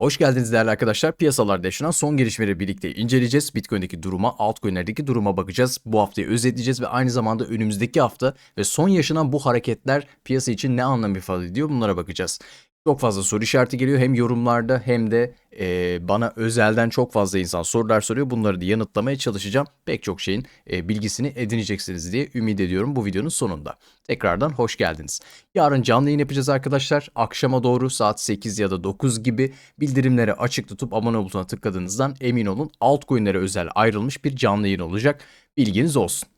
Hoş geldiniz değerli arkadaşlar. Piyasalarda yaşanan son gelişmeleri birlikte inceleyeceğiz. Bitcoin'deki duruma, altcoin'lerdeki duruma bakacağız. Bu haftayı özetleyeceğiz ve aynı zamanda önümüzdeki hafta ve son yaşanan bu hareketler piyasa için ne anlam ifade ediyor bunlara bakacağız. Çok fazla soru işareti geliyor hem yorumlarda hem de e, bana özelden çok fazla insan sorular soruyor. Bunları da yanıtlamaya çalışacağım. Pek çok şeyin e, bilgisini edineceksiniz diye ümit ediyorum bu videonun sonunda. Tekrardan hoş geldiniz. Yarın canlı yayın yapacağız arkadaşlar. Akşama doğru saat 8 ya da 9 gibi bildirimleri açık tutup abone butonuna tıkladığınızdan emin olun altcoin'lere özel ayrılmış bir canlı yayın olacak. Bilginiz olsun.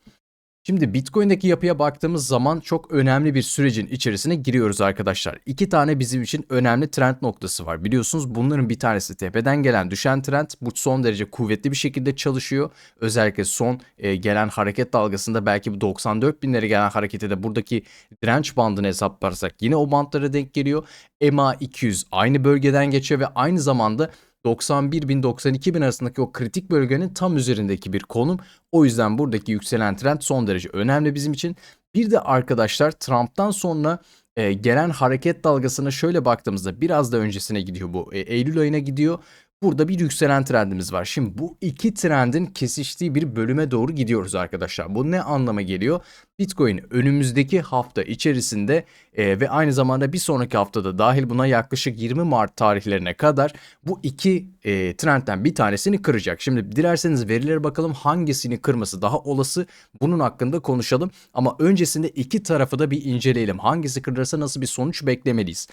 Şimdi Bitcoin'deki yapıya baktığımız zaman çok önemli bir sürecin içerisine giriyoruz arkadaşlar. İki tane bizim için önemli trend noktası var. Biliyorsunuz bunların bir tanesi tepeden gelen düşen trend. Bu son derece kuvvetli bir şekilde çalışıyor. Özellikle son e, gelen hareket dalgasında belki bu 94 binlere gelen harekete de buradaki direnç bandını hesaplarsak yine o bantlara denk geliyor. EMA 200 aynı bölgeden geçiyor ve aynı zamanda 91 bin 92 bin arasındaki o kritik bölgenin tam üzerindeki bir konum. O yüzden buradaki yükselen trend son derece önemli bizim için. Bir de arkadaşlar Trump'tan sonra e, gelen hareket dalgasına şöyle baktığımızda biraz da öncesine gidiyor bu. E, Eylül ayına gidiyor. Burada bir yükselen trendimiz var. Şimdi bu iki trendin kesiştiği bir bölüme doğru gidiyoruz arkadaşlar. Bu ne anlama geliyor? Bitcoin önümüzdeki hafta içerisinde e, ve aynı zamanda bir sonraki haftada dahil buna yaklaşık 20 Mart tarihlerine kadar bu iki e, trendten bir tanesini kıracak. Şimdi dilerseniz verilere bakalım hangisini kırması daha olası bunun hakkında konuşalım. Ama öncesinde iki tarafı da bir inceleyelim. Hangisi kırılırsa nasıl bir sonuç beklemeliyiz?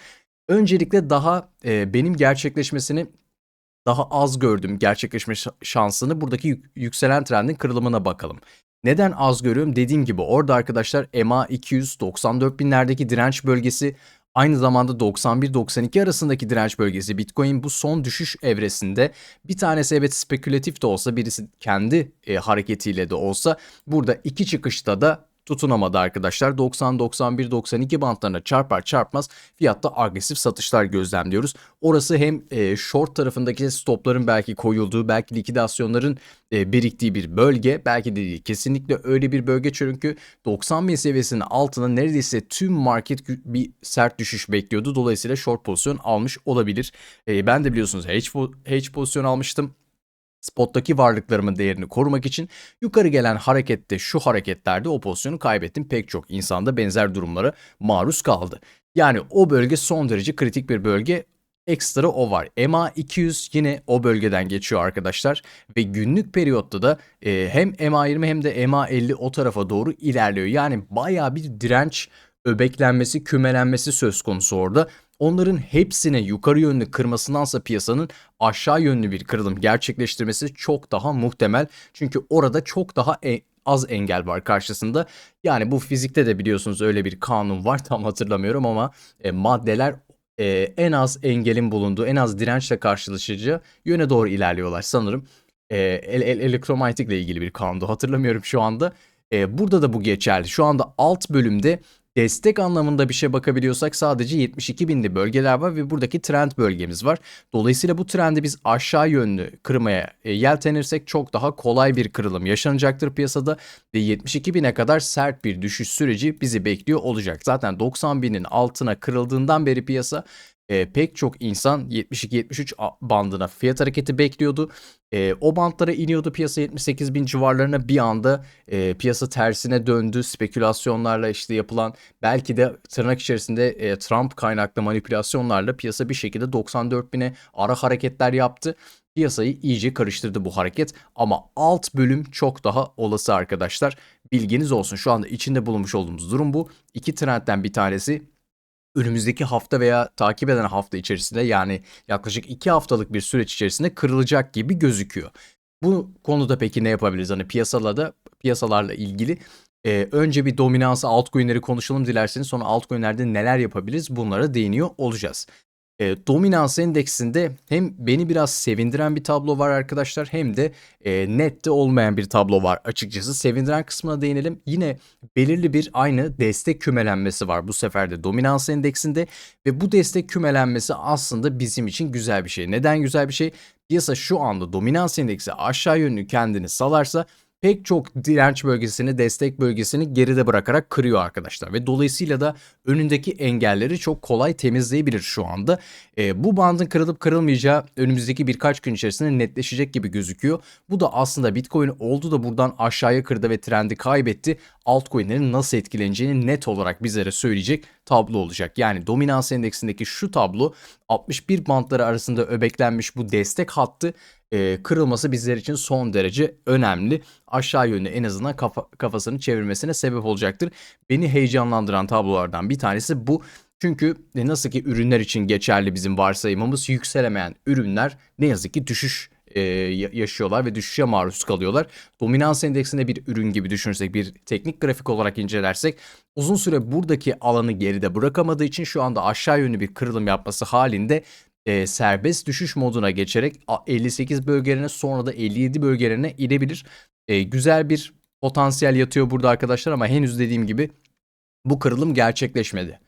Öncelikle daha e, benim gerçekleşmesini daha az gördüm gerçekleşme şansını buradaki yükselen trendin kırılımına bakalım. Neden az görüyorum? Dediğim gibi orada arkadaşlar EMA 294 binlerdeki direnç bölgesi aynı zamanda 91-92 arasındaki direnç bölgesi Bitcoin bu son düşüş evresinde bir tanesi evet spekülatif de olsa birisi kendi e, hareketiyle de olsa burada iki çıkışta da tutunamadı arkadaşlar. 90, 91, 92 bantlarına çarpar çarpmaz fiyatta agresif satışlar gözlemliyoruz. Orası hem e, short tarafındaki stopların belki koyulduğu, belki likidasyonların e, biriktiği bir bölge. Belki de değil. Kesinlikle öyle bir bölge çünkü 90 bin seviyesinin altına neredeyse tüm market bir sert düşüş bekliyordu. Dolayısıyla short pozisyon almış olabilir. E, ben de biliyorsunuz hedge, hedge pozisyon almıştım. Spot'taki varlıklarımın değerini korumak için yukarı gelen harekette şu hareketlerde o pozisyonu kaybettim. Pek çok insanda benzer durumlara maruz kaldı. Yani o bölge son derece kritik bir bölge. Ekstra o var. EMA 200 yine o bölgeden geçiyor arkadaşlar. Ve günlük periyotta da e, hem EMA 20 hem de EMA 50 o tarafa doğru ilerliyor. Yani baya bir direnç öbeklenmesi, kümelenmesi söz konusu orada onların hepsine yukarı yönlü kırmasındansa piyasanın aşağı yönlü bir kırılım gerçekleştirmesi çok daha muhtemel. Çünkü orada çok daha e az engel var karşısında. Yani bu fizikte de biliyorsunuz öyle bir kanun var tam hatırlamıyorum ama e, maddeler e, en az engelin bulunduğu, en az dirençle karşılaşacağı yöne doğru ilerliyorlar sanırım. E, el, el, elektromanyetikle ilgili bir kanundu hatırlamıyorum şu anda. E, burada da bu geçerli. Şu anda alt bölümde destek anlamında bir şey bakabiliyorsak sadece 72 binli bölgeler var ve buradaki trend bölgemiz var. Dolayısıyla bu trendi biz aşağı yönlü kırmaya e, yeltenirsek çok daha kolay bir kırılım yaşanacaktır piyasada ve 72 bine kadar sert bir düşüş süreci bizi bekliyor olacak. Zaten 90 binin altına kırıldığından beri piyasa e, pek çok insan 72-73 bandına fiyat hareketi bekliyordu. E, o bantlara iniyordu piyasa 78 bin civarlarına bir anda e, piyasa tersine döndü. Spekülasyonlarla işte yapılan belki de tırnak içerisinde e, Trump kaynaklı manipülasyonlarla piyasa bir şekilde 94 bine ara hareketler yaptı. Piyasayı iyice karıştırdı bu hareket ama alt bölüm çok daha olası arkadaşlar. Bilginiz olsun şu anda içinde bulunmuş olduğumuz durum bu. İki trendten bir tanesi önümüzdeki hafta veya takip eden hafta içerisinde yani yaklaşık 2 haftalık bir süreç içerisinde kırılacak gibi gözüküyor. Bu konuda peki ne yapabiliriz? Hani piyasalarda piyasalarla ilgili e, önce bir dominansı altcoin'leri konuşalım dilerseniz sonra altcoin'lerde neler yapabiliriz bunlara değiniyor olacağız. E, dominans endeksinde hem beni biraz sevindiren bir tablo var arkadaşlar hem de e, nette olmayan bir tablo var açıkçası. Sevindiren kısmına değinelim. Yine belirli bir aynı destek kümelenmesi var bu sefer de dominans endeksinde ve bu destek kümelenmesi aslında bizim için güzel bir şey. Neden güzel bir şey? Piyasa şu anda dominans endeksi aşağı yönlü kendini salarsa pek çok direnç bölgesini, destek bölgesini geride bırakarak kırıyor arkadaşlar. Ve dolayısıyla da önündeki engelleri çok kolay temizleyebilir şu anda. E, bu bandın kırılıp kırılmayacağı önümüzdeki birkaç gün içerisinde netleşecek gibi gözüküyor. Bu da aslında Bitcoin oldu da buradan aşağıya kırdı ve trendi kaybetti. Altcoin'lerin nasıl etkileneceğini net olarak bizlere söyleyecek tablo olacak. Yani dominans endeksindeki şu tablo 61 bantları arasında öbeklenmiş bu destek hattı e, kırılması bizler için son derece önemli. Aşağı yönlü en azından kafa, kafasını çevirmesine sebep olacaktır. Beni heyecanlandıran tablolardan bir tanesi bu. Çünkü nasıl ki ürünler için geçerli bizim varsayımımız yükselemeyen ürünler ne yazık ki düşüş e, yaşıyorlar ve düşüşe maruz kalıyorlar. Dominans endeksinde bir ürün gibi düşünürsek, bir teknik grafik olarak incelersek uzun süre buradaki alanı geride bırakamadığı için şu anda aşağı yönlü bir kırılım yapması halinde e, serbest düşüş moduna geçerek 58 bölgelerine sonra da 57 bölgelerine inebilir. E, güzel bir potansiyel yatıyor burada arkadaşlar ama henüz dediğim gibi bu kırılım gerçekleşmedi.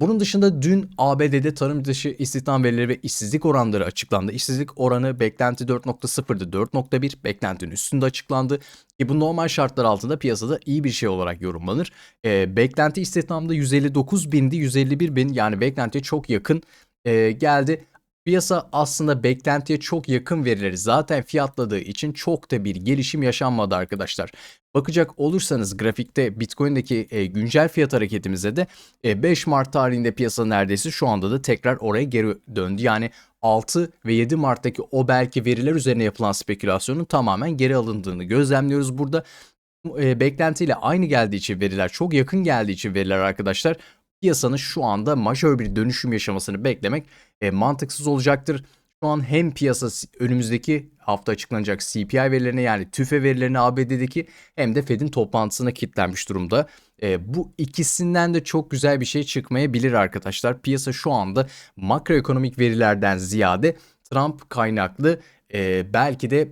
Bunun dışında dün ABD'de tarım dışı istihdam verileri ve işsizlik oranları açıklandı. İşsizlik oranı beklenti 4.0'dı 4.1 beklentinin üstünde açıklandı. Ki bu normal şartlar altında piyasada iyi bir şey olarak yorumlanır. E, beklenti istihdamda 159 bindi 151 bin yani beklentiye çok yakın e, geldi. Piyasa aslında beklentiye çok yakın verileri zaten fiyatladığı için çok da bir gelişim yaşanmadı arkadaşlar. Bakacak olursanız grafikte Bitcoin'deki e, güncel fiyat hareketimize de e, 5 Mart tarihinde piyasa neredeyse şu anda da tekrar oraya geri döndü. Yani 6 ve 7 Mart'taki o belki veriler üzerine yapılan spekülasyonun tamamen geri alındığını gözlemliyoruz burada. E, beklentiyle aynı geldiği için veriler çok yakın geldiği için veriler arkadaşlar piyasanın şu anda majör bir dönüşüm yaşamasını beklemek e, mantıksız olacaktır. Şu an hem piyasa önümüzdeki hafta açıklanacak CPI verilerine yani TÜFE verilerine ABD'deki hem de Fed'in toplantısına kilitlenmiş durumda. E, bu ikisinden de çok güzel bir şey çıkmayabilir arkadaşlar. Piyasa şu anda makroekonomik verilerden ziyade Trump kaynaklı e, belki de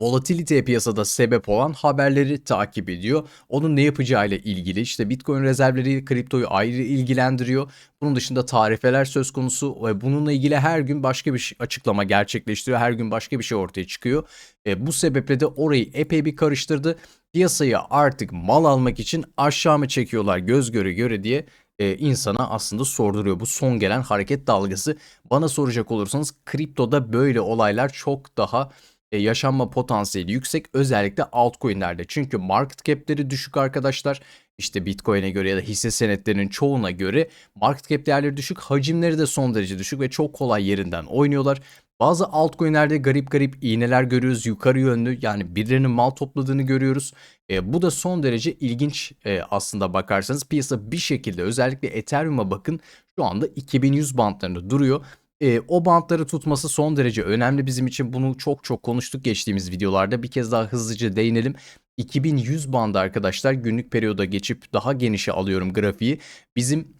volatiliteye piyasada sebep olan haberleri takip ediyor. Onun ne yapacağıyla ilgili işte Bitcoin rezervleri kriptoyu ayrı ilgilendiriyor. Bunun dışında tarifeler söz konusu ve bununla ilgili her gün başka bir açıklama gerçekleştiriyor. Her gün başka bir şey ortaya çıkıyor. E, bu sebeple de orayı epey bir karıştırdı. Piyasayı artık mal almak için aşağı mı çekiyorlar göz göre göre diye e, insana aslında sorduruyor. Bu son gelen hareket dalgası. Bana soracak olursanız kriptoda böyle olaylar çok daha e, yaşanma potansiyeli yüksek özellikle altcoin'lerde. Çünkü market cap'leri düşük arkadaşlar. İşte Bitcoin'e göre ya da hisse senetlerinin çoğuna göre market cap değerleri düşük, hacimleri de son derece düşük ve çok kolay yerinden oynuyorlar. Bazı altcoin'lerde garip garip iğneler görüyoruz yukarı yönlü yani birilerinin mal topladığını görüyoruz. E, bu da son derece ilginç e, aslında bakarsanız piyasa bir şekilde özellikle Ethereum'a bakın şu anda 2100 bantlarında duruyor e, o bantları tutması son derece önemli bizim için. Bunu çok çok konuştuk geçtiğimiz videolarda. Bir kez daha hızlıca değinelim. 2100 bandı arkadaşlar günlük periyoda geçip daha genişe alıyorum grafiği. Bizim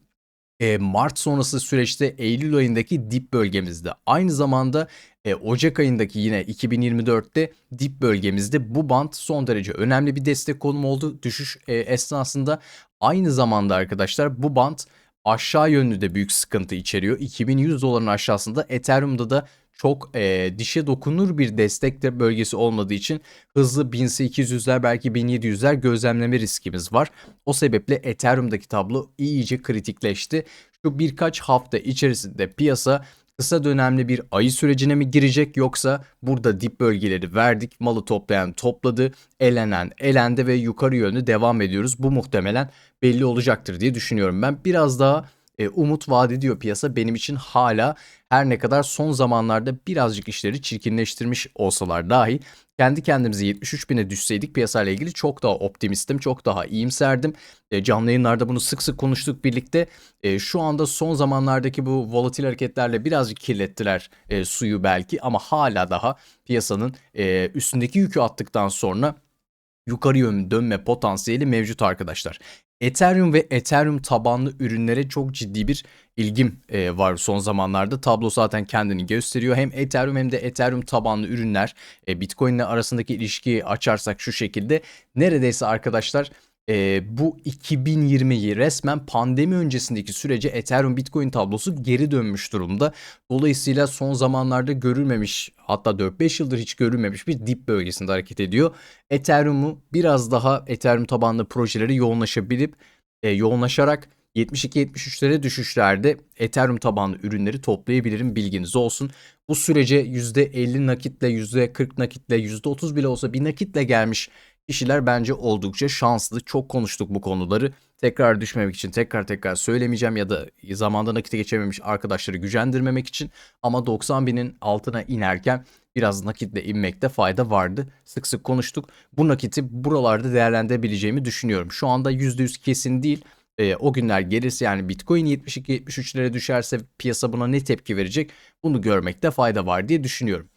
e, Mart sonrası süreçte Eylül ayındaki dip bölgemizde. Aynı zamanda e, Ocak ayındaki yine 2024'te dip bölgemizde bu band son derece önemli bir destek konum oldu düşüş e, esnasında. Aynı zamanda arkadaşlar bu band aşağı yönlü de büyük sıkıntı içeriyor. 2100 doların aşağısında Ethereum'da da çok e, dişe dokunur bir destek de bölgesi olmadığı için hızlı 1800'ler belki 1700'ler gözlemleme riskimiz var. O sebeple Ethereum'daki tablo iyice kritikleşti. Şu birkaç hafta içerisinde piyasa kısa dönemli bir ayı sürecine mi girecek yoksa burada dip bölgeleri verdik, malı toplayan topladı, elenen elendi ve yukarı yönlü devam ediyoruz. Bu muhtemelen belli olacaktır diye düşünüyorum ben. Biraz daha e, umut vaat ediyor piyasa benim için hala her ne kadar son zamanlarda birazcık işleri çirkinleştirmiş olsalar dahi kendi kendimizi 73 bine düşseydik piyasayla ilgili çok daha optimistim, çok daha iyimserdim. E, canlı yayınlarda bunu sık sık konuştuk birlikte. E, şu anda son zamanlardaki bu volatil hareketlerle birazcık kirlettiler e, suyu belki ama hala daha piyasanın e, üstündeki yükü attıktan sonra yukarı yönlü dönme potansiyeli mevcut arkadaşlar. Ethereum ve Ethereum tabanlı ürünlere çok ciddi bir ilgim e, var son zamanlarda. Tablo zaten kendini gösteriyor. Hem Ethereum hem de Ethereum tabanlı ürünler e, Bitcoin ile arasındaki ilişkiyi açarsak şu şekilde neredeyse arkadaşlar e, bu 2020'yi resmen pandemi öncesindeki sürece Ethereum Bitcoin tablosu geri dönmüş durumda. Dolayısıyla son zamanlarda görülmemiş hatta 4-5 yıldır hiç görülmemiş bir dip bölgesinde hareket ediyor. Ethereum'u biraz daha Ethereum tabanlı projeleri yoğunlaşabilip e, yoğunlaşarak 72-73'lere düşüşlerde Ethereum tabanlı ürünleri toplayabilirim bilginiz olsun. Bu sürece %50 nakitle, %40 nakitle, %30 bile olsa bir nakitle gelmiş kişiler bence oldukça şanslı. Çok konuştuk bu konuları. Tekrar düşmemek için tekrar tekrar söylemeyeceğim ya da zamanda nakite geçememiş arkadaşları gücendirmemek için. Ama 90 binin altına inerken biraz nakitle inmekte fayda vardı. Sık sık konuştuk. Bu nakiti buralarda değerlendirebileceğimi düşünüyorum. Şu anda %100 kesin değil. E, o günler gelirse yani Bitcoin 72-73'lere düşerse piyasa buna ne tepki verecek? Bunu görmekte fayda var diye düşünüyorum.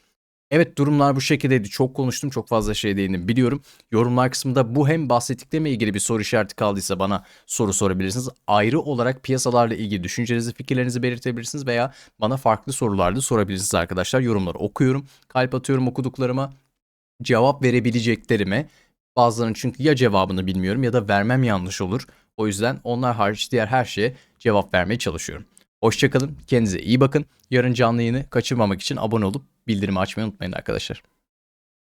Evet durumlar bu şekildeydi. Çok konuştum, çok fazla şey değindim biliyorum. Yorumlar kısmında bu hem bahsettiklerimle ilgili bir soru işareti kaldıysa bana soru sorabilirsiniz. Ayrı olarak piyasalarla ilgili düşüncelerinizi, fikirlerinizi belirtebilirsiniz veya bana farklı sorular da sorabilirsiniz arkadaşlar. Yorumları okuyorum, kalp atıyorum okuduklarıma, cevap verebileceklerime. Bazılarının çünkü ya cevabını bilmiyorum ya da vermem yanlış olur. O yüzden onlar hariç diğer her şeye cevap vermeye çalışıyorum. Hoşçakalın, kendinize iyi bakın. Yarın canlı yayını kaçırmamak için abone olup bildirimi açmayı unutmayın arkadaşlar.